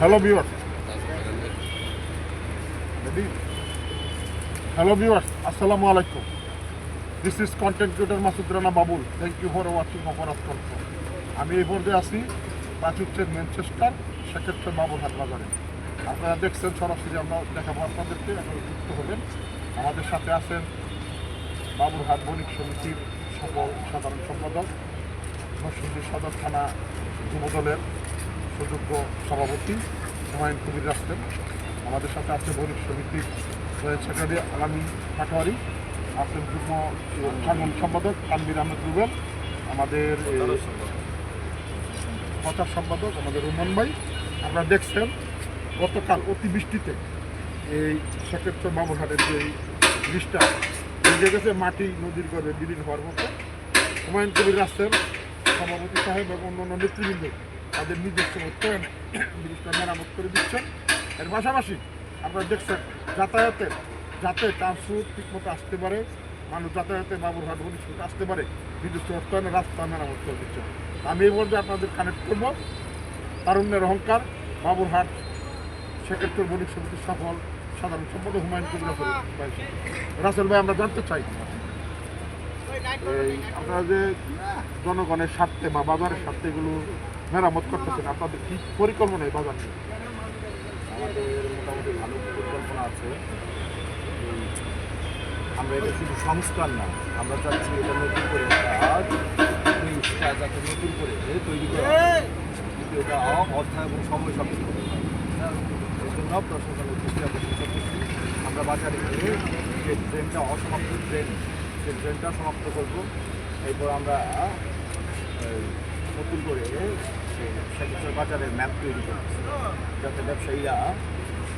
Hello viewer hello viewers আসসালামু আলাইকুম this is content creator Masud Rana Babul thank you for watching অপরাধ কল্প আমি এই পর্যায়ে আছি, প্রাচুর্যের ম্যানচেস্টার সেক্ষেত্রে বাবুরহাট বাজারে। আপনারা দেখছেন সরাসরি, আমরা দেখাবো আপনাদেরকে। এখন যুক্ত হবেন আমাদের সাথে আছেন বাবুরহাট বণিক সমিতির সকল সাধারণ সম্পাদক, নরসিংদী সদর থানা যুবদলের সুযোগ্য সভাপতি হুমায়ুন কবির রাস্তেন আমাদের সাথে আছে বণিক সমিতির সেক্রেটারি আগামী পাটোয়ারি। আছেন যুগ্ম সাধারণ সম্পাদক তানবির আহমেদ রুবেল, আমাদের প্রচার সম্পাদক আমাদের রুমন ভাই। আপনারা দেখছেন, গতকাল অতিবৃষ্টিতে এই সেক্ষেত্রে বাবুরহাটের যে বৃষ্টিটা ভিজে গেছে, মাটি নদীর গর্ভে বিলীন হওয়ার মতো। হুমায়ুন কবির রাস্তের সভাপতি সাহেব এবং অন্যান্য নেতৃবৃন্দ তাদের নিজস্ব অর্থায়নে ব্রিজটা মেরামত করে দিচ্ছেন। এর পাশাপাশি আপনারা দেখছেন, যাতায়াতের যাতে ট্রান্সপোর্ট ঠিকমতো আসতে পারে, মানুষ যাতায়াতে বাবুরহাট বনিষ্ঠ আসতে পারে, নিজস্ব অর্থায়নে রাস্তা মেরামত করে দিচ্ছেন। আমি এই পর্যায়ে আপনাদের কানেক্ট করব। তারুণ্যের অহংকার বাবুরহাট সেক্রেটারি বণিক সমিতির সফল, সাধারণ সম্পাদক হুমায়ুন কবির রাসেল ভাই আমরা জানতে চাই আপনারা যে জনগণের স্বার্থে বা বাজারের স্বার্থে এগুলো মেরামত করতেছেন আপনাদের কি পরিকল্পনা এই বাজার নিয়ে? আমাদের মোটামুটি ভালো পরিকল্পনা আছে। আমরা এটা শুধু সংস্কার না আমরা চাচ্ছি এটা নতুন করে জিনিসটা যাতে নতুন করে তৈরি করা। কিন্তু এটা অর্থা এবং সময় সাপেক্ষ হ্যাঁ, এই জন্য প্রশাসনের দৃষ্টি আকর্ষণ করতেছি। আমরা বাজারে গিয়ে যে ট্রেনটা অসমাপ্ত ট্রেন সেই ট্রেনটা সমাপ্ত করব এরপর আমরা এই, নতুন করে সেক্ষেত্রে বাজারের ম্যাপ তৈরি করতেছি। যাতে ব্যবসায়ীরা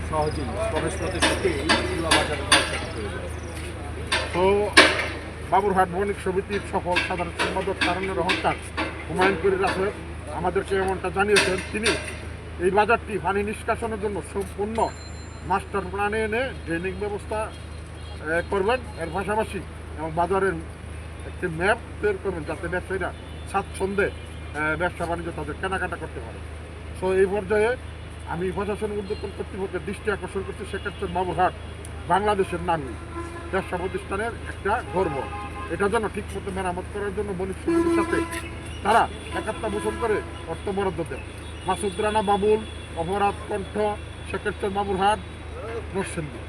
সহজেই প্রবেশ পথে থেকেই পুরো বাজারের ব্যবসাটা করে যায় তো বাবুরহাট বণিক সমিতির সফল সাধারণ সম্পাদক তারুণ্যের অহংকার হুমায়ুন কবির রাসেল আমাদেরকে এমনটা জানিয়েছেন তিনি, এই বাজারটি পানি নিষ্কাশনের জন্য সম্পূর্ণ মাস্টার প্ল্যানে এনে ড্রেনিং ব্যবস্থা করবেন। এর পাশাপাশি এবং বাজারের একটি ম্যাপ তৈরি করবেন, যাতে ব্যবসায়ীরা স্বাচ্ছন্দ্যে ব্যবসা বাণিজ্য তাদের কেনাকাটা করতে পারে। সো এই পর্যায়ে আমি প্রশাসন উদ্যোতন কর্তৃপক্ষের দৃষ্টি আকর্ষণ করছি, সেক্ষেত্রে বাবুরহাট বাংলাদেশের নামী ব্যবসা প্রতিষ্ঠানের একটা গর্ব। এটা যেন ঠিক মতো মেরামত করার জন্য বণিক সাথে তারা একাত্তা পোষণ করে অর্থ বরাদ্দ দেন মাসুদ রানা বাবুল, অপরাধ কণ্ঠ সেক্ষেত্রে বাবুরহাট নরসিংদী।